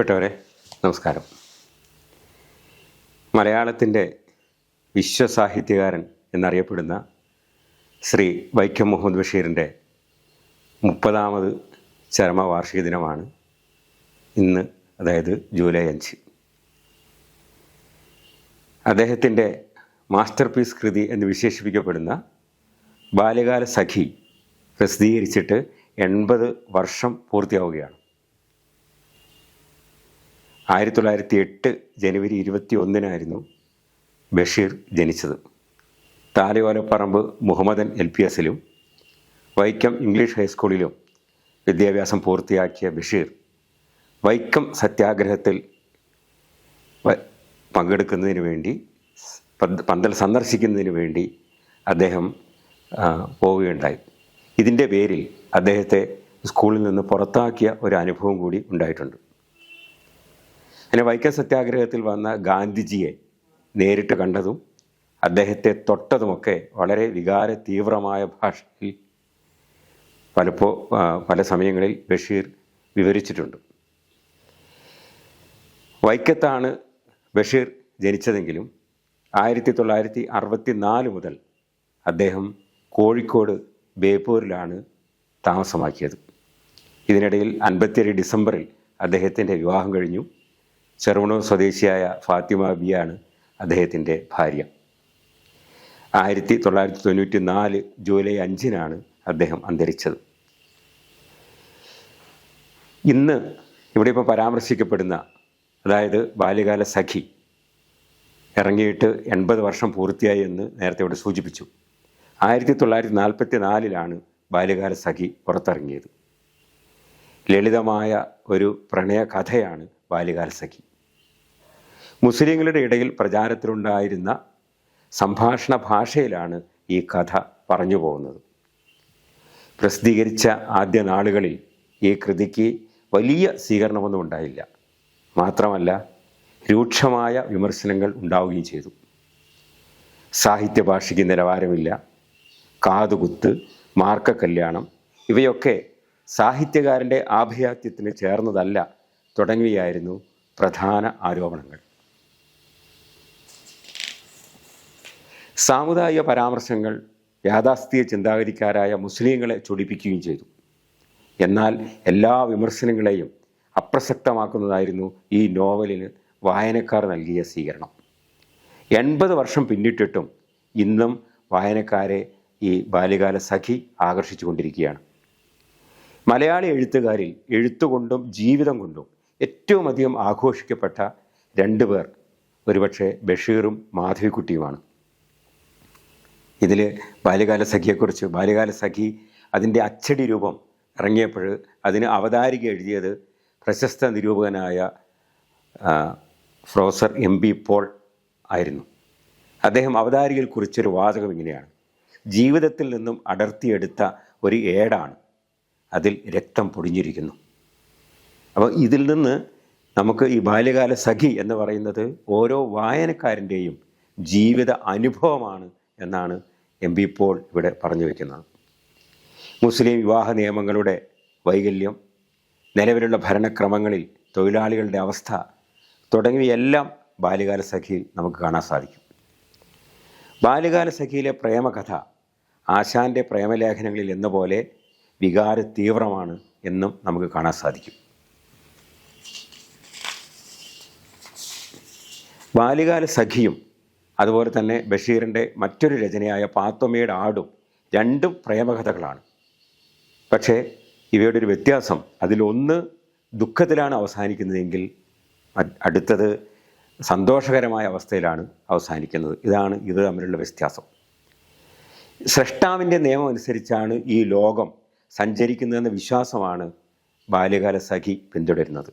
പ്രിയപ്പെട്ടവരെ നമസ്കാരം. മലയാളത്തിന്റെ വിശ്വസാഹിത്യകാരൻ എന്നറിയപ്പെടുന്ന ശ്രീ വൈക്കം മുഹമ്മദ് ബഷീറിന്റെ മുപ്പതാമത് ചരമവാർഷിക ദിനമാണ് ഇന്ന് അതായത് ജൂലൈ അഞ്ച്. അദ്ദേഹത്തിന്റെ മാസ്റ്റർ പീസ് കൃതി എന്ന് വിശേഷിപ്പിക്കപ്പെടുന്ന ബാല്യകാല സഖി പ്രസിദ്ധീകരിച്ചിട്ട് എൺപത് വർഷം പൂർത്തിയാവുകയാണ്. ആയിരത്തി തൊള്ളായിരത്തി എട്ട് ജനുവരി ഇരുപത്തി ഒന്നിനായിരുന്നു ബഷീർ ജനിച്ചത്. താലിയോലപ്പറമ്പ് മുഹമ്മദൻ എൽ പി എസിലും വൈക്കം ഇംഗ്ലീഷ് ഹൈസ്കൂളിലും വിദ്യാഭ്യാസം പൂർത്തിയാക്കിയ ബഷീർ വൈക്കം സത്യാഗ്രഹത്തിൽ പങ്കെടുക്കുന്നതിന് വേണ്ടി പന്തൽ സന്ദർശിക്കുന്നതിന് വേണ്ടി അദ്ദേഹം പോവുകയുണ്ടായി. ഇതിന്റെ പേരിൽ അദ്ദേഹത്തെ സ്കൂളിൽ നിന്ന് പുറത്താക്കിയ ഒരു അനുഭവം കൂടി ഉണ്ടായിട്ടുണ്ട്. അങ്ങനെ വൈക്കം സത്യാഗ്രഹത്തിൽ വന്ന ഗാന്ധിജിയെ നേരിട്ട് കണ്ടതും അദ്ദേഹത്തെ തൊട്ടതുമൊക്കെ വളരെ വികാര തീവ്രമായ ഭാഷയിൽ പലപ്പോ ആ, പല സമയങ്ങളിൽ ബഷീർ വിവരിച്ചിട്ടുണ്ട്. വൈക്കത്താണ് ബഷീർ ജനിച്ചതെങ്കിലും ആയിരത്തി തൊള്ളായിരത്തി അറുപത്തി നാല് മുതൽ അദ്ദേഹം കോഴിക്കോട് ബേപ്പൂരിലാണ് താമസമാക്കിയത്. ഇതിനിടയിൽ അൻപത്തിയേഴ് ഡിസംബറിൽ അദ്ദേഹത്തിന്റെ വിവാഹം കഴിഞ്ഞു. ചെറുവണൂർ സ്വദേശിയായ ഫാത്തിമ ബിയാണ് അദ്ദേഹത്തിന്റെ ഭാര്യ. ആയിരത്തി തൊള്ളായിരത്തി തൊണ്ണൂറ്റി നാല് ജൂലൈ അഞ്ചിനാണ് അദ്ദേഹം അന്തരിച്ചത്. ഇന്ന് ഇവിടെ ഇപ്പോൾ പരാമർശിക്കപ്പെടുന്ന അതായത് ബാല്യകാല സഖി ഇറങ്ങിയിട്ട് എൺപത് വർഷം പൂർത്തിയായി എന്ന് നേരത്തെ ഇവിടെ സൂചിപ്പിച്ചു. ആയിരത്തി തൊള്ളായിരത്തി നാൽപ്പത്തി നാലിലാണ് ബാല്യകാല സഖി പുറത്തിറങ്ങിയത്. ലളിതമായ ഒരു പ്രണയ കഥയാണ് ബാല്യകാല സഖി. മുസ്ലിങ്ങളുടെ ഇടയിൽ പ്രചാരത്തിലുണ്ടായിരുന്ന സംഭാഷണ ഭാഷയിലാണ് ഈ കഥ പറഞ്ഞു പോകുന്നത്. പ്രസിദ്ധീകരിച്ച ആദ്യ നാളുകളിൽ ഈ കൃതിക്ക് വലിയ സ്വീകരണമൊന്നും ഉണ്ടായില്ല. മാത്രമല്ല രൂക്ഷമായ വിമർശനങ്ങൾ ഉണ്ടാവുകയും ചെയ്തു. സാഹിത്യ ഭാഷയ്ക്ക് നിലവാരമില്ല. കാതുകുത്ത് മാർക്ക കല്യാണം ഇവയൊക്കെ സാഹിത്യകാരന്റെ ആഭയാത്യത്തിന് ചേർന്നതല്ല തുടങ്ങിയായിരുന്നു പ്രധാന ആരോപണങ്ങൾ. സാമുദായിക പരാമർശങ്ങൾ യാഥാസ്ഥിതിക ചിന്താഗതിക്കാരായ മുസ്ലിങ്ങളെ ചൊടിപ്പിക്കുകയും ചെയ്തു. എന്നാൽ എല്ലാ വിമർശനങ്ങളെയും അപ്രസക്തമാക്കുന്നതായിരുന്നു ഈ നോവലിന് വായനക്കാർ നൽകിയ സ്വീകരണം. എൺപത് വർഷം പിന്നിട്ടിട്ടും ഇന്നും വായനക്കാരെ ഈ ബാല്യകാല സഖി ആകർഷിച്ചു കൊണ്ടിരിക്കുകയാണ് മലയാളി എഴുത്തുകാരിൽ എഴുത്തുകൊണ്ടും ജീവിതം കൊണ്ടും ഏറ്റവും അധികം ആഘോഷിക്കപ്പെട്ട രണ്ട് പേർ ഒരുപക്ഷെ ബഷീറും മാധവിക്കുട്ടിയുമാണ്. ഇതിൽ ബാല്യകാല സഖിയെക്കുറിച്ച് ബാല്യകാല സഖി അതിന്റെ അച്ചടി രൂപം ഇറങ്ങിയപ്പോൾ അതിന് അവതാരിക എഴുതിയത് പ്രശസ്ത നിരൂപകനായ ഫ്രോസർ എം ബി പോൾ ആയിരുന്നു. അദ്ദേഹം അവതാരികയിൽ കുറിച്ചൊരു വാചകം ഇങ്ങനെയാണ്. ജീവിതത്തിൽ നിന്നും അടർത്തിയെടുത്ത ഒരു ഏടാണ്. അതിൽ രക്തം പൊടിഞ്ഞിരിക്കുന്നു. അപ്പോൾ ഇതിൽ നിന്ന് നമുക്ക് ഈ ബാല്യകാല സഖി എന്ന് പറയുന്നത് ഓരോ വായനക്കാരന്റെയും ജീവിത അനുഭവമാണ് എന്നാണ് എം ബി പോൾ ഇവിടെ പറഞ്ഞു വയ്ക്കുന്നത് മുസ്ലിം വിവാഹ നിയമങ്ങളുടെ വൈകല്യം നിലവിലുള്ള ഭരണക്രമങ്ങളിൽ തൊഴിലാളികളുടെ അവസ്ഥ തുടങ്ങിയവയെല്ലാം ബാല്യകാല സഖിയിൽ നമുക്ക് കാണാൻ സാധിക്കും. ബാല്യകാല സഖിയിലെ പ്രേമകഥ ആശാന്റെ പ്രേമലേഖനങ്ങളിൽ എന്ന പോലെ വികാര തീവ്രമാണ് എന്നും നമുക്ക് കാണാൻ സാധിക്കും. ബാല്യകാല സഖിയും അതുപോലെ തന്നെ ബഷീറിന്റെ മറ്റൊരു രചനയായ പാത്തൊമ്മയുടെ ആടും രണ്ടും പ്രേമകഥകളാണ്. പക്ഷേ ഇവയുടെ ഒരു വ്യത്യാസം അതിലൊന്ന് ദുഃഖത്തിലാണ് അവസാനിക്കുന്നതെങ്കിൽ അടുത്തത് സന്തോഷകരമായ അവസ്ഥയിലാണ് അവസാനിക്കുന്നത്. ഇതാണ് ഇത് തമ്മിലുള്ള വ്യത്യാസം. സൃഷ്ടാവിന്റെ നിയമം അനുസരിച്ചാണ് ഈ ലോകം സഞ്ചരിക്കുന്നതെന്ന വിശ്വാസമാണ് ബാല്യകാല സഖി പിന്തുടരുന്നത്.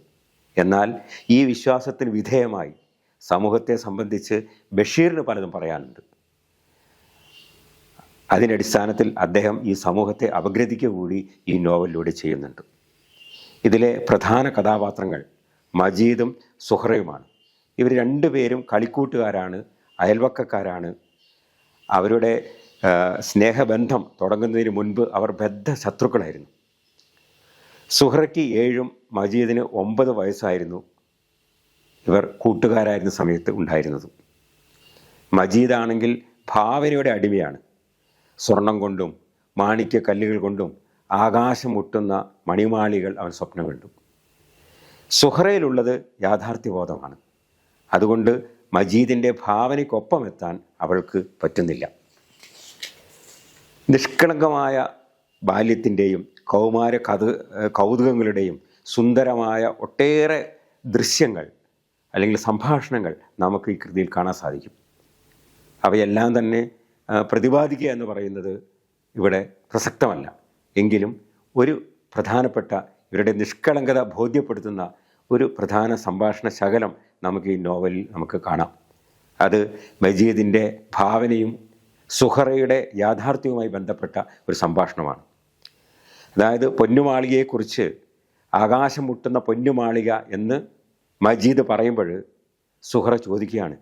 എന്നാൽ ഈ വിശ്വാസത്തിന് വിധേയമായി സമൂഹത്തെ സംബന്ധിച്ച് ബഷീറിന് പലതും പറയാനുണ്ട്. അടിസ്ഥാനത്തിൽ അദ്ദേഹം ഈ സമൂഹത്തെ അപഗ്രഥിക്കുക കൂടി ഈ നോവലിലൂടെ ചെയ്യുന്നുണ്ട്. ഇതിലെ പ്രധാന കഥാപാത്രങ്ങൾ മജീദും സുഹറയുമാണ്. ഇവർ രണ്ടുപേരും കളിക്കൂട്ടുകാരാണ് അയൽവക്കക്കാരാണ്. അവരുടെ സ്നേഹബന്ധം തുടങ്ങുന്നതിന് മുൻപ് അവർ ബദ്ധ ശത്രുക്കളായിരുന്നു. സുഹറയ്ക്ക് ഏഴും മജീദിന് ഒമ്പത് വയസ്സായിരുന്നു. ഇവർ കൂട്ടുകാരായിരുന്ന സമയത്ത് ഉണ്ടായിരുന്നത്. മജീദാണെങ്കിൽ ഭാവനയുടെ അടിമയാണ്. സ്വർണം കൊണ്ടും മാണിക്യ കല്ലുകൾ കൊണ്ടും ആകാശം മുട്ടുന്ന മണിമാളികൾ അവൻ സ്വപ്നം കണ്ടു. സുഹറയിലുള്ളത് യാഥാർത്ഥ്യബോധമാണ്. അതുകൊണ്ട് മജീദിന്റെ ഭാവനയ്ക്കൊപ്പം എത്താൻ അവൾക്ക് പറ്റുന്നില്ല. നിഷ്കളങ്കമായ ബാല്യത്തിന്റെയും കൗമാര കൗതുകങ്ങളുടെയും സുന്ദരമായ ഒട്ടേറെ ദൃശ്യങ്ങൾ അല്ലെങ്കിൽ സംഭാഷണങ്ങൾ നമുക്ക് ഈ കൃതിയിൽ കാണാൻ സാധിക്കും. അവയെല്ലാം തന്നെ പ്രതിപാദിക്കുക എന്ന് പറയുന്നത് ഇവിടെ പ്രസക്തമല്ല. എങ്കിലും ഒരു പ്രധാനപ്പെട്ട ഇവരുടെ നിഷ്കളങ്കത ബോധ്യപ്പെടുത്തുന്ന ഒരു പ്രധാന സംഭാഷണ ശകലം നമുക്ക് ഈ നോവലിൽ നമുക്ക് കാണാം. അത് മജീദിന്റെ ഭാവനയും സുഹറയുടെ യാഥാർത്ഥ്യവുമായി ബന്ധപ്പെട്ട ഒരു സംഭാഷണമാണ്. അതായത് പൊന്നുമാളികയെക്കുറിച്ച് ആകാശം മുട്ടുന്ന പൊന്നുമാളിക എന്ന് മജീദ് പറയുമ്പോൾ സുഹറ ചോദിക്കുകയാണ്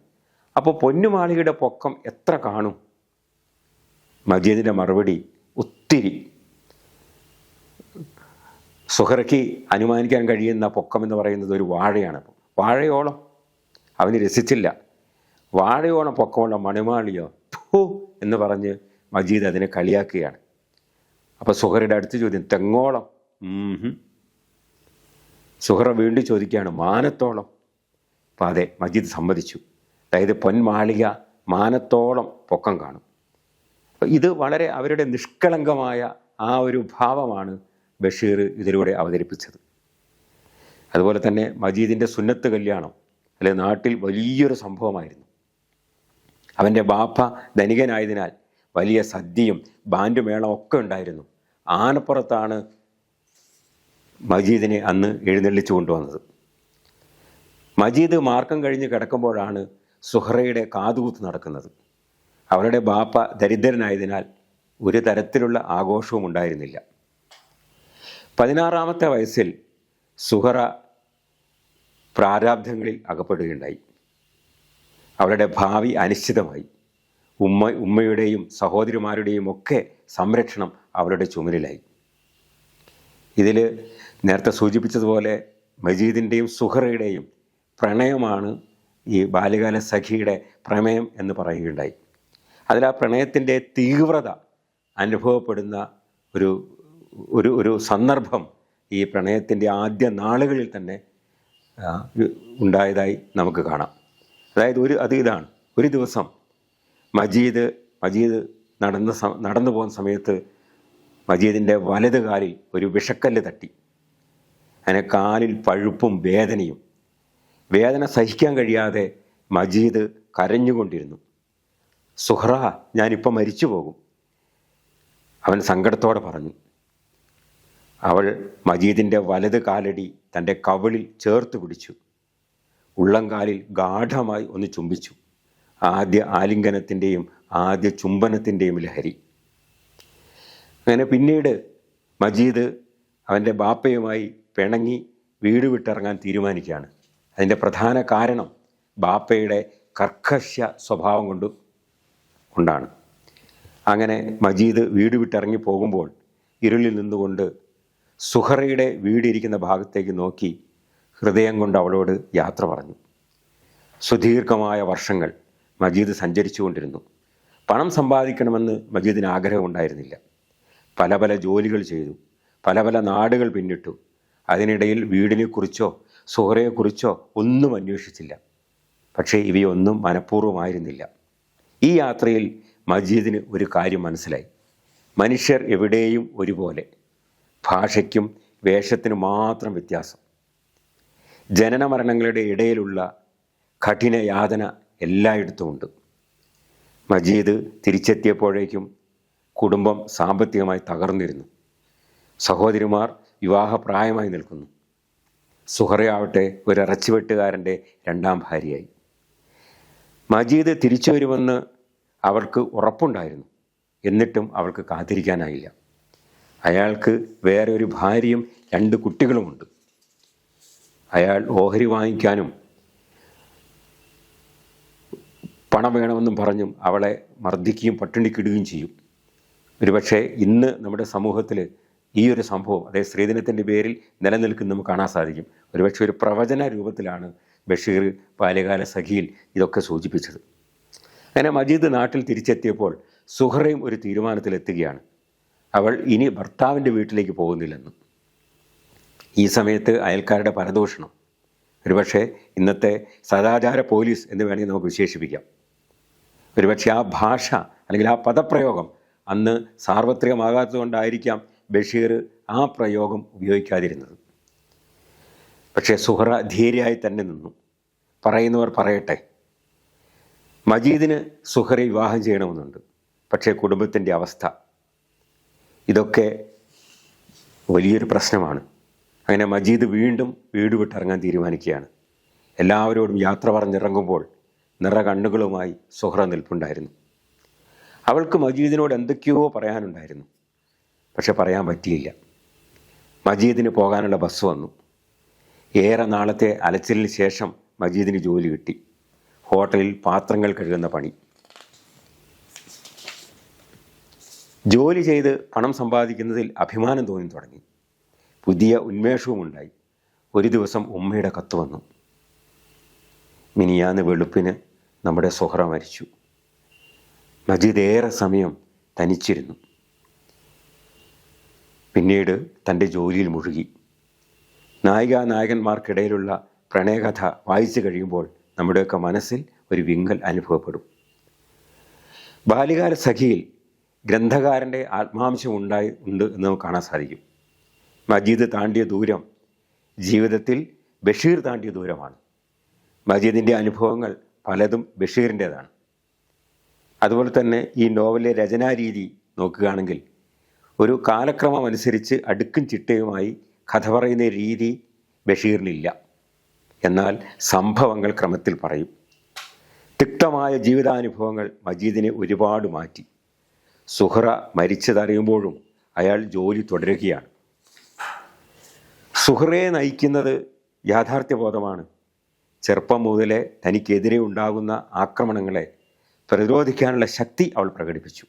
അപ്പോൾ പൊന്നുമാളിയുടെ പൊക്കം എത്ര കാണും? മജീദിന്റെ മറുപടി ഒത്തിരി. സുഹറയ്ക്ക് അനുമാനിക്കാൻ കഴിയുന്ന പൊക്കം എന്ന് പറയുന്നത് ഒരു വാഴയാണ്. വാഴയോളം. അവന് രസിച്ചില്ല. വാഴയോളം പൊക്കമുള്ള മണിമാളിയോ ഥൂ എന്ന് പറഞ്ഞ് മജീദ് അതിനെ കളിയാക്കുകയാണ്. അപ്പോൾ സുഹറയുടെ അടുത്ത ചോദ്യം തെങ്ങോളം. സുഹറ വീണ്ടും ചോദിക്കുകയാണ് മാനത്തോളം. അപ്പം അതെ മജീദ് സമ്മതിച്ചു. അതായത് പൊന്മാളിക മാനത്തോളം പൊക്കം കാണും. അപ്പോൾ ഇത് വളരെ അവരുടെ നിഷ്കളങ്കമായ ആ ഒരു ഭാവമാണ് ബഷീർ ഇതിലൂടെ അവതരിപ്പിച്ചത്. അതുപോലെ തന്നെ മജീദിന്റെ സുന്നത്ത് കല്യാണം അല്ലെ നാട്ടിൽ വലിയൊരു സംഭവമായിരുന്നു. അവന്റെ ബാപ്പ ധനികനായതിനാൽ വലിയ സദ്യയും ബാൻഡ് മേളം ഒക്കെ ഉണ്ടായിരുന്നു. ആനപ്പുറത്താണ് മജീദിനെ അന്ന് എഴുന്നള്ളിച്ചു കൊണ്ടുവന്നത്. മജീദ് മാർക്കം കഴിഞ്ഞ് കിടക്കുമ്പോഴാണ് സുഹറയുടെ കാതുകൂത്ത് നടക്കുന്നത്. അവരുടെ ബാപ്പ ദരിദ്രനായതിനാൽ ഒരു തരത്തിലുള്ള ആഘോഷവും ഉണ്ടായിരുന്നില്ല. പതിനാറാമത്തെ വയസ്സിൽ സുഹറ പ്രാരാബ്ധങ്ങളിൽ അകപ്പെടുകയുണ്ടായി. അവരുടെ ഭാവി അനിശ്ചിതമായി. ഉമ്മ ഉമ്മയുടെയും സഹോദരിമാരുടെയും ഒക്കെ സംരക്ഷണം അവരുടെ ചുമലിലായി ഇതിൽ നേരത്തെ സൂചിപ്പിച്ചതുപോലെ മജീദിന്റെയും സുഹറയുടെയും പ്രണയമാണ് ഈ ബാല്യകാല സഖിയുടെ പ്രമേയം എന്ന് പറയുകയുണ്ടായി. അതിൽ ആ പ്രണയത്തിന്റെ തീവ്രത അനുഭവപ്പെടുന്ന ഒരു ഒരു ഒരു സന്ദർഭം ഈ പ്രണയത്തിന്റെ ആദ്യ നാളുകളിൽ തന്നെ ഉണ്ടായതായി നമുക്ക് കാണാം. അതായത് ഒരു അത് ഇതാണ്. ഒരു ദിവസം മജീദ് മജീദ് നടന്ന നടന്നു പോകുന്ന സമയത്ത് മജീദിന്റെ വലത് കാലിൽ ഒരു വിഷക്കല്ല് തട്ടി. അങ്ങനെ കാലിൽ പഴുപ്പും വേദനയും. വേദന സഹിക്കാൻ കഴിയാതെ മജീദ് കരഞ്ഞുകൊണ്ടിരുന്നു. സുഹ്റ ഞാനിപ്പോൾ മരിച്ചു പോകും. അവൻ സങ്കടത്തോടെ പറഞ്ഞു. അവൾ മജീദിന്റെ വലത് കാലടി തന്റെ കവിളിൽ ചേർത്ത് പിടിച്ചു. ഉള്ളംകാലിൽ ഗാഠമായി ഒന്ന് ചുംബിച്ചു. ആദ്യ ആലിംഗനത്തിന്റെയും ആദ്യ ചുംബനത്തിന്റെയും ലഹരി. അങ്ങനെ പിന്നീട് മജീദ് അവന്റെ ബാപ്പയുമായി പിണങ്ങി വീട് വിട്ടിറങ്ങാൻ തീരുമാനിക്കുകയാണ്. അതിന്റെ പ്രധാന കാരണം ബാപ്പയുടെ കർക്കശ സ്വഭാവം കൊണ്ട് കൊണ്ടാണ്. അങ്ങനെ മജീദ് വീട് വിട്ടിറങ്ങി പോകുമ്പോൾ ഇരുളിൽ നിന്നുകൊണ്ട് സുഹറയുടെ വീടിരിക്കുന്ന ഭാഗത്തേക്ക് നോക്കി ഹൃദയം കൊണ്ട് അവളോട് യാത്ര പറഞ്ഞു. സുദീർഘമായ വർഷങ്ങൾ മജീദ് സഞ്ചരിച്ചു കൊണ്ടിരുന്നു പണം സമ്പാദിക്കണമെന്ന് മജീദിന് ആഗ്രഹമുണ്ടായിരുന്നില്ല. പല പല ജോലികൾ ചെയ്തു. പല പല നാടുകൾ പിന്നിട്ടു. അതിനിടയിൽ വീടിനെക്കുറിച്ചോ സുഹറയെക്കുറിച്ചോ ഒന്നും അന്വേഷിച്ചില്ല. പക്ഷേ ഇവയൊന്നും മനഃപൂർവമായിരുന്നില്ല. ഈ യാത്രയിൽ മജീദിന് ഒരു കാര്യം മനസ്സിലായി. മനുഷ്യർ എവിടെയും ഒരുപോലെ. ഭാഷയ്ക്കും വേഷത്തിനും മാത്രം വ്യത്യാസം. ജനന മരണങ്ങളുടെ ഇടയിലുള്ള കഠിന യാതന എല്ലായിടത്തും ഉണ്ട് മജീദ് തിരിച്ചെത്തിയപ്പോഴേക്കും കുടുംബം സാമ്പത്തികമായി തകർന്നിരുന്നു. സഹോദരിമാർ വിവാഹപ്രായമായി നിൽക്കുന്നു. സുഹറയാവട്ടെ ഒരു ഇറച്ചിവെട്ടുകാരന്റെ രണ്ടാം ഭാര്യയായി. മജീദ് തിരിച്ചു വരുമെന്ന് അവൾക്ക് ഉറപ്പുണ്ടായിരുന്നു. എന്നിട്ടും അവൾക്ക് കാത്തിരിക്കാനായില്ല. അയാൾക്ക് വേറെ ഒരു ഭാര്യയും രണ്ട് കുട്ടികളുമുണ്ട്. അയാൾ ഓഹരി വാങ്ങിക്കാനും പണം വേണമെന്നും പറഞ്ഞും അവളെ മർദ്ദിക്കുകയും പട്ടിണിക്കിടുകയും ചെയ്യും. ഒരുപക്ഷെ ഇന്ന് നമ്മുടെ സമൂഹത്തിൽ ഈ ഒരു സംഭവം അതായത് സ്ത്രീദിനത്തിന്റെ പേരിൽ നിലനിൽക്കുന്ന നമുക്ക് കാണാൻ സാധിക്കും. ഒരുപക്ഷെ ഒരു പ്രവചന രൂപത്തിലാണ് ബഷീർ ബാല്യകാല സഖിയിൽ ഇതൊക്കെ സൂചിപ്പിച്ചത്. അങ്ങനെ മജീദ് നാട്ടിൽ തിരിച്ചെത്തിയപ്പോൾ സുഹറയും ഒരു തീരുമാനത്തിലെത്തുകയാണ്. അവൾ ഇനി ഭർത്താവിന്റെ വീട്ടിലേക്ക് പോകുന്നില്ലെന്ന്. ഈ സമയത്ത് അയൽക്കാരുടെ പരദൂഷണം. ഒരുപക്ഷെ ഇന്നത്തെ സദാചാര പോലീസ് എന്ന് വേണമെങ്കിൽ നമുക്ക് വിശേഷിപ്പിക്കാം. ഒരുപക്ഷെ ആ ഭാഷ അല്ലെങ്കിൽ ആ പദപ്രയോഗം അന്ന് സാർവത്രികമാകാത്തതുകൊണ്ടായിരിക്കാം ബഷീർ ആ പ്രയോഗം ഉപയോഗിക്കാതിരുന്നത്. പക്ഷേ സുഹറ ധീരയായി തന്നെ നിന്നു. പറയുന്നവർ പറയട്ടെ മജീദിന് സുഹറെ വിവാഹം ചെയ്യണമെന്നുണ്ട് പക്ഷേ കുടുംബത്തിന്റെ അവസ്ഥ ഇതൊക്കെ വലിയൊരു പ്രശ്നമാണ്. അങ്ങനെ മജീദ് വീണ്ടും വീട് വിട്ടിറങ്ങാൻ തീരുമാനിക്കുകയാണ്. എല്ലാവരോടും യാത്ര പറഞ്ഞിറങ്ങുമ്പോൾ നിറ കണ്ണുകളുമായി സുഹറ നിൽപ്പുണ്ടായിരുന്നു. അവൾക്ക് മജീദിനോട് എന്തൊക്കെയോ പറയാനുണ്ടായിരുന്നു. പക്ഷെ പറയാൻ പറ്റിയില്ല. മജീദിന് പോകാനുള്ള ബസ് വന്നു. ഏറെ നാളത്തെ അലച്ചിലിന് ശേഷം മജീദിന് ജോലി കിട്ടി. ഹോട്ടലിൽ പാത്രങ്ങൾ കഴുകുന്ന പണി. ജോലി ചെയ്ത് പണം സമ്പാദിക്കുന്നതിൽ അഭിമാനം തോന്നി തുടങ്ങി. പുതിയ ഉന്മേഷവും ഉണ്ടായി. ഒരു ദിവസം ഉമ്മയുടെ കത്ത് വന്നു. മിനിയാന്ന് വെളുപ്പിന് നമ്മുടെ സുഹറ മരിച്ചു. മജീദ് ഏറെ സമയം തനിച്ചിരുന്നു. പിന്നീട് തന്റെ ജോലിയിൽ മുഴുകി. നായിക നായകന്മാർക്കിടയിലുള്ള പ്രണയകഥ വായിച്ചു കഴിയുമ്പോൾ നമ്മുടെയൊക്കെ മനസ്സിൽ ഒരു വിങ്ങൽ അനുഭവപ്പെടും. ബാല്യകാല സഖിയിൽ ഗ്രന്ഥകാരന്റെ ആത്മാംശം ഉണ്ടായി ഉണ്ട് എന്ന് നമുക്ക് കാണാൻ സാധിക്കും. മജീദ് താണ്ടിയ ദൂരം ജീവിതത്തിൽ ബഷീർ താണ്ടിയ ദൂരമാണ്. മജീദിന്റെ അനുഭവങ്ങൾ പലതും ബഷീറിന്റേതാണ്. അതുപോലെ തന്നെ ഈ നോവലിലെ രചനാരീതി നോക്കുകയാണെങ്കിൽ ഒരു കാലക്രമം അനുസരിച്ച് അടുക്കും ചിട്ടയുമായി കഥ പറയുന്ന രീതി ബഷീറിനില്ല. എന്നാൽ സംഭവങ്ങൾ ക്രമത്തിൽ പറയും. തിക്തമായ ജീവിതാനുഭവങ്ങൾ മജീദിനെ ഒരുപാട് മാറ്റി. സുഹറ മരിച്ചതറിയുമ്പോഴും അയാൾ ജോലി തുടരുകയാണ്. സുഹറയെ നയിക്കുന്നത് യാഥാർത്ഥ്യബോധമാണ്. ചെറുപ്പം മുതലേ തനിക്കെതിരെ ഉണ്ടാകുന്ന ആക്രമണങ്ങളെ പ്രതിരോധിക്കാനുള്ള ശക്തി അവൾ പ്രകടിപ്പിച്ചു.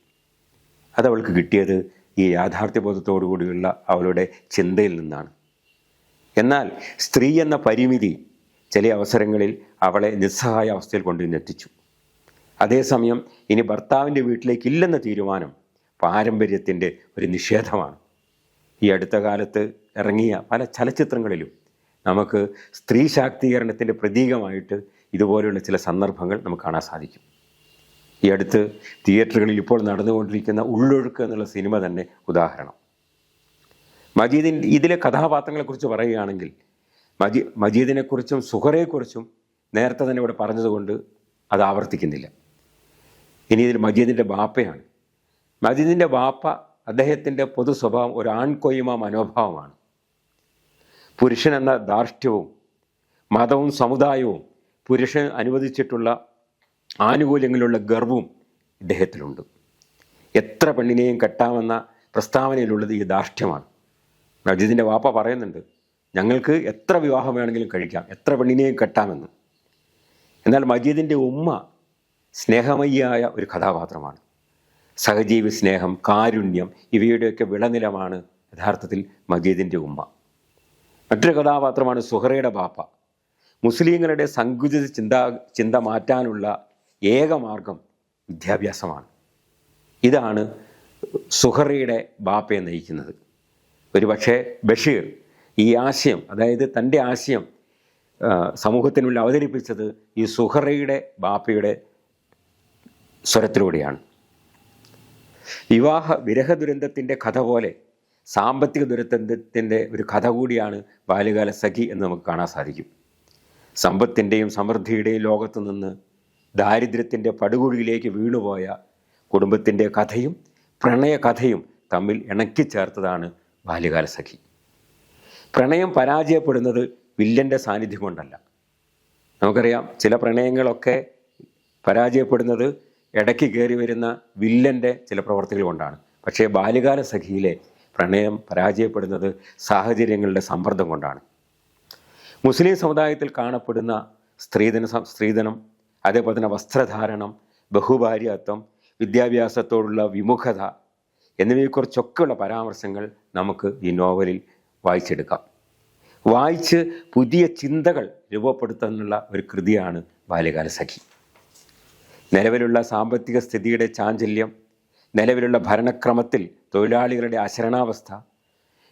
അതവൾക്ക് കിട്ടിയത് ഈ യാഥാർത്ഥ്യബോധത്തോടു കൂടിയുള്ള അവളുടെ ചിന്തയിൽ നിന്നാണ്. എന്നാൽ സ്ത്രീ എന്ന പരിമിതി ചില അവസരങ്ങളിൽ അവളെ നിസ്സഹായ അവസ്ഥയിൽ കൊണ്ടുവന്നെത്തിച്ചു അതേസമയം ഇനി ഭർത്താവിന്റെ വീട്ടിലേക്ക് ഇല്ലെന്ന തീരുമാനം പാരമ്പര്യത്തിന്റെ ഒരു നിഷേധമാണ്. ഈ അടുത്ത കാലത്ത് ഇറങ്ങിയ പല ചലച്ചിത്രങ്ങളിലും നമുക്ക് സ്ത്രീ ശാക്തീകരണത്തിന്റെ പ്രതീകമായിട്ട് ഇതുപോലെയുള്ള ചില സന്ദർഭങ്ങൾ നമുക്ക് കാണാൻ സാധിക്കും. ഈ അടുത്ത് തിയേറ്ററുകളിൽ ഇപ്പോൾ നടന്നുകൊണ്ടിരിക്കുന്ന ഉള്ളൊഴുക്ക് എന്നുള്ള സിനിമ തന്നെ ഉദാഹരണം. മജീദിൻ ഇതിലെ കഥാപാത്രങ്ങളെക്കുറിച്ച് പറയുകയാണെങ്കിൽ മജീ മജീദിനെക്കുറിച്ചും സുഹറയെക്കുറിച്ചും നേരത്തെ തന്നെ ഇവിടെ പറഞ്ഞതുകൊണ്ട് അത് ആവർത്തിക്കുന്നില്ല. ഇനി ഇതിൽ മജീദിന്റെ ബാപ്പയാണ്. മജീദിന്റെ ബാപ്പ അദ്ദേഹത്തിന്റെ പൊതു സ്വഭാവം ഒരു ആൺകൊയ്മ മനോഭാവമാണ്. പുരുഷൻ എന്ന ധാർഷ്ട്യവും മതവും സമുദായവും പുരുഷൻ അനുവദിച്ചിട്ടുള്ള ആനുകൂല്യങ്ങളിലുള്ള ഗർവവും ഇദ്ദേഹത്തിലുണ്ട്. എത്ര പെണ്ണിനെയും കെട്ടാമെന്ന പ്രസ്താവനയിലുള്ളത് ഈ ധാർഷ്ട്യമാണ്. അജിതിന്റെ വാപ്പ പറയുന്നുണ്ട് ഞങ്ങൾക്ക് എത്ര വിവാഹം വേണമെങ്കിലും കഴിക്കാം എത്ര പെണ്ണിനെയും കെട്ടാമെന്ന്. എന്നാൽ മജീദിന്റെ ഉമ്മ സ്നേഹമയ്യായ ഒരു കഥാപാത്രമാണ്. സഹജീവി സ്നേഹം കാരുണ്യം ഇവയുടെയൊക്കെ വിളനിലമാണ് യഥാർത്ഥത്തിൽ മജീദിന്റെ ഉമ്മ. മറ്റൊരു കഥാപാത്രമാണ് സുഹറയുടെ ബാപ്പ. മുസ്ലിങ്ങളുടെ സങ്കുചിത ചിന്താ ചിന്ത മാറ്റാനുള്ള ഏക മാർഗം വിദ്യാഭ്യാസമാണ്. ഇതാണ് സുഹറിയുടെ ബാപ്പയെ നയിക്കുന്നത്. ഒരുപക്ഷെ ബഷീർ ഈ ആശയം അതായത് തന്റെ ആശയം സമൂഹത്തിനുള്ളിൽ അവതരിപ്പിച്ചത് ഈ സുഹറയുടെ ബാപ്പയുടെ സ്വരത്തിലൂടെയാണ്. വിവാഹ വിരഹ ദുരന്തത്തിന്റെ കഥ പോലെ സാമ്പത്തിക ദുരന്തത്തിന്റെ ഒരു കഥ കൂടിയാണ് ബാല്യകാല സഖി എന്ന് നമുക്ക് കാണാൻ സാധിക്കും. സമ്പത്തിന്റെയും സമൃദ്ധിയുടെയും ലോകത്തു നിന്ന് ദാരിദ്ര്യത്തിന്റെ പടുകുഴിയിലേക്ക് വീണുപോയ കുടുംബത്തിന്റെ കഥയും പ്രണയകഥയും തമ്മിൽ ഇണക്കിച്ചേർത്തതാണ് ബാല്യകാല സഖി. പ്രണയം പരാജയപ്പെടുന്നത് വില്ലന്റെ സാന്നിധ്യം കൊണ്ടല്ല. നമുക്കറിയാം ചില പ്രണയങ്ങളൊക്കെ പരാജയപ്പെടുന്നത് ഇടയ്ക്ക് കയറി വരുന്ന വില്ലന്റെ ചില പ്രവർത്തികൾ കൊണ്ടാണ്. പക്ഷേ ബാല്യകാല സഖിയിലെ പ്രണയം പരാജയപ്പെടുന്നത് സാഹചര്യങ്ങളുടെ സമ്മർദ്ദം കൊണ്ടാണ്. മുസ്ലിം സമുദായത്തിൽ കാണപ്പെടുന്ന സ്ത്രീധന സ്ത്രീധനം അതേപോലെ തന്നെ വസ്ത്രധാരണം ബഹുഭാര്യത്വം വിദ്യാഭ്യാസത്തോടുള്ള വിമുഖത എന്നിവയെക്കുറിച്ചൊക്കെയുള്ള പരാമർശങ്ങൾ നമുക്ക് ഈ നോവലിൽ വായിച്ചെടുക്കാം. വായിച്ച് പുതിയ ചിന്തകൾ രൂപപ്പെടുത്താനുള്ള ഒരു കൃതിയാണ് ബാല്യകാല സഖി. നിലവിലുള്ള സാമ്പത്തിക സ്ഥിതിയുടെ ചാഞ്ചല്യം നിലവിലുള്ള ഭരണക്രമത്തിൽ തൊഴിലാളികളുടെ ആശരണാവസ്ഥ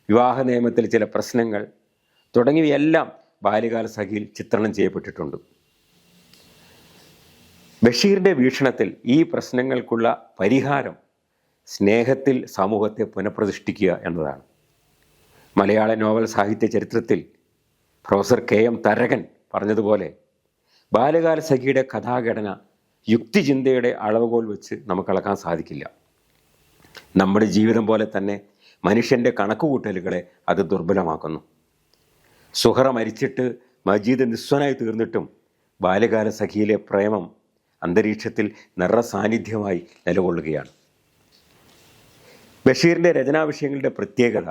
വിവാഹ നിയമത്തിൽ ചില പ്രശ്നങ്ങൾ തുടങ്ങിയവയെല്ലാം ബാല്യകാല സഖിയിൽ ചിത്രണം ചെയ്യപ്പെട്ടിട്ടുണ്ട്. ബഷീറിന്റെ വീക്ഷണത്തിൽ ഈ പ്രശ്നങ്ങൾക്കുള്ള പരിഹാരം സ്നേഹത്തിൽ സമൂഹത്തെ പുനഃപ്രതിഷ്ഠിക്കുക എന്നതാണ്. മലയാള നോവൽ സാഹിത്യ ചരിത്രത്തിൽ പ്രൊഫസർ കെ എം തരകൻ പറഞ്ഞതുപോലെ ബാലകാല സഖിയുടെ കഥാഘടന യുക്തിചിന്തയുടെ അളവുകോൽ വെച്ച് നമുക്ക് അളക്കാൻ സാധിക്കില്ല. നമ്മുടെ ജീവിതം പോലെ തന്നെ മനുഷ്യന്റെ കണക്കുകൂട്ടലുകളെ അത് ദുർബലമാക്കുന്നു. സുഹറ മരിച്ചിട്ട് മജീദ് നിസ്വനായി തീർന്നിട്ടും ബാല്യകാല സഖിയിലെ പ്രേമം അന്തരീക്ഷത്തിൽ നിറസാന്നിധ്യമായി നിലകൊള്ളുകയാണ്. ബഷീറിന്റെ രചനാവിഷയങ്ങളുടെ പ്രത്യേകത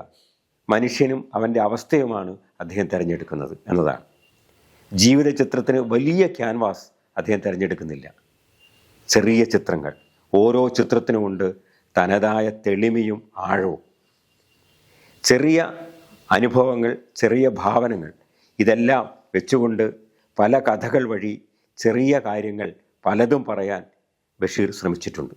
മനുഷ്യനും അവന്റെ അവസ്ഥയുമാണ് അദ്ദേഹം തിരഞ്ഞെടുക്കുന്നത് എന്നതാണ്. ജീവിത ചിത്രത്തിന് വലിയ ക്യാൻവാസ് അദ്ദേഹം തിരഞ്ഞെടുക്കുന്നില്ല. ചെറിയ ചിത്രങ്ങൾ ഓരോ ചിത്രത്തിനുമുണ്ട് തനതായ തെളിമയും ആഴവും. ചെറിയ അനുഭവങ്ങൾ ചെറിയ ഭാവനകൾ ഇതെല്ലാം വെച്ചുകൊണ്ട് പല കഥകൾ വഴി ചെറിയ കാര്യങ്ങൾ പലതും പറയാൻ ബഷീർ ശ്രമിച്ചിട്ടുണ്ട്.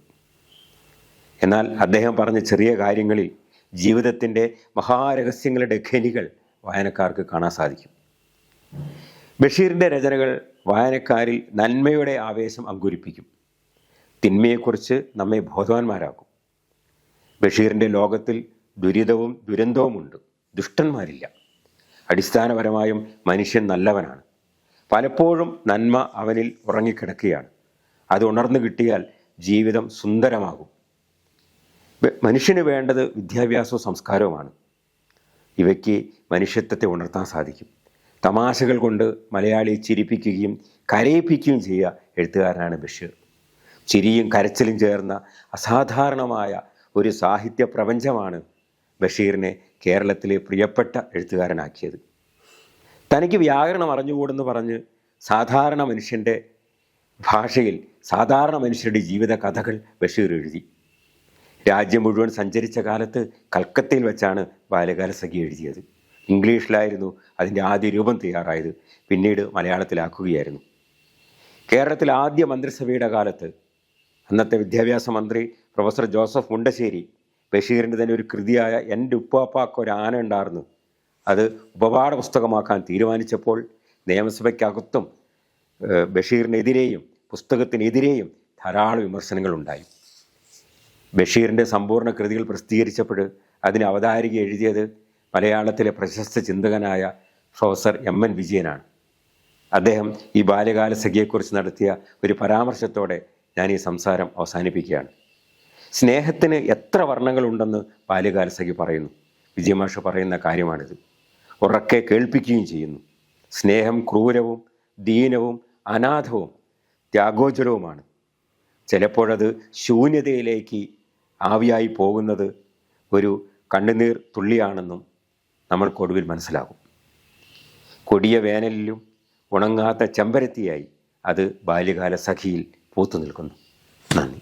എന്നാൽ അദ്ദേഹം പറഞ്ഞ ചെറിയ കാര്യങ്ങളിൽ ജീവിതത്തിന്റെ മഹാരഹസ്യങ്ങളുടെ ഖനികൾ വായനക്കാർക്ക് കാണാൻ സാധിക്കും. ബഷീറിന്റെ രചനകൾ വായനക്കാരിൽ നന്മയുടെ ആവേശം അങ്കുരിപ്പിക്കും. തിന്മയെക്കുറിച്ച് നമ്മെ ബോധവാന്മാരാക്കും. ബഷീറിന്റെ ലോകത്തിൽ ദുരിതവും ദുരന്തവുമുണ്ട്. ദുഷ്ടന്മാരില്ല. അടിസ്ഥാനപരമായും മനുഷ്യൻ നല്ലവനാണ്. പലപ്പോഴും നന്മ അവനിൽ ഉറങ്ങിക്കിടക്കുകയാണ്. അത് ഉണർന്നു കിട്ടിയാൽ ജീവിതം സുന്ദരമാകും. മനുഷ്യന് വേണ്ടത് വിദ്യാഭ്യാസവും സംസ്കാരവുമാണ്. ഇവയ്ക്ക് മനുഷ്യത്വത്തെ ഉണർത്താൻ സാധിക്കും. തമാശകൾ കൊണ്ട് മലയാളിയെ ചിരിപ്പിക്കുകയും കരയിപ്പിക്കുകയും ചെയ്യുക എഴുത്തുകാരനാണ് ബഷീർ. ചിരിയും കരച്ചിലും ചേർന്ന അസാധാരണമായ ഒരു സാഹിത്യ പ്രപഞ്ചമാണ് ബഷീറിനെ കേരളത്തിലെ പ്രിയപ്പെട്ട എഴുത്തുകാരനാക്കിയത്. തനിക്ക് വ്യാകരണം അറിഞ്ഞുകൂടെന്ന് പറഞ്ഞ് സാധാരണ മനുഷ്യന്റെ ഭാഷയിൽ സാധാരണ മനുഷ്യരുടെ ജീവിത കഥകൾ ബഷീർ എഴുതി. രാജ്യം മുഴുവൻ സഞ്ചരിച്ച കാലത്ത് കൽക്കത്തയിൽ വെച്ചാണ് ബാലകാല സഖി എഴുതിയത്. ഇംഗ്ലീഷിലായിരുന്നു അതിന്റെ ആദ്യ രൂപം തയ്യാറായത്. പിന്നീട് മലയാളത്തിലാക്കുകയായിരുന്നു. കേരളത്തിൽ ആദ്യ മന്ത്രിസഭയുടെ കാലത്ത് അന്നത്തെ വിദ്യാഭ്യാസ മന്ത്രി പ്രൊഫസർ ജോസഫ് മുണ്ടശ്ശേരി ബഷീറിന്റെ തന്നെ ഒരു കൃതിയായ എന്റെ ഉപ്പാപ്പാക്ക് ഒരു ആന ഉണ്ടായിരുന്നു അത് ഉപപാഠ പുസ്തകമാക്കാൻ തീരുമാനിച്ചപ്പോൾ നിയമസഭയ്ക്കകത്തും ബഷീറിനെതിരെയും പുസ്തകത്തിനെതിരെയും ധാരാളം വിമർശനങ്ങളുണ്ടായി. ബഷീറിന്റെ സമ്പൂർണ കൃതികൾ പ്രസിദ്ധീകരിച്ചപ്പോൾ അതിന് അവതാരിക എഴുതിയത് മലയാളത്തിലെ പ്രശസ്ത ചിന്തകനായ പ്രൊഫസർ എം എൻ വിജയനാണ്. അദ്ദേഹം ഈ ബാല്യകാല സഖിയെക്കുറിച്ച് നടത്തിയ ഒരു പരാമർശത്തോടെ ഞാൻ ഈ സംസാരം അവസാനിപ്പിക്കുകയാണ്. സ്നേഹത്തിന് എത്ര വർണങ്ങളുണ്ടെന്ന് ബാല്യകാല സഖി പറയുന്നു. വിജയമാഷ പറയുന്ന കാര്യമാണിത്. ഉറക്കെ കേൾപ്പിക്കുകയും ചെയ്യുന്നു. സ്നേഹം ക്രൂരവും ദീനവും അനാഥവും ത്യാഗോജ്വലവുമാണ് ചിലപ്പോഴത് ശൂന്യതയിലേക്ക് ആവിയായി പോകുന്നത് ഒരു കണ്ണുനീർ തുള്ളിയാണെന്നും നമ്മൾക്കൊടുവിൽ മനസ്സിലാകും. കൊടിയ വേനലിലും ഉണങ്ങാത്ത ചെമ്പരത്തിയായി അത് ബാല്യകാല സഖിയിൽ പൂത്തു നിൽക്കുന്നു. നന്ദി.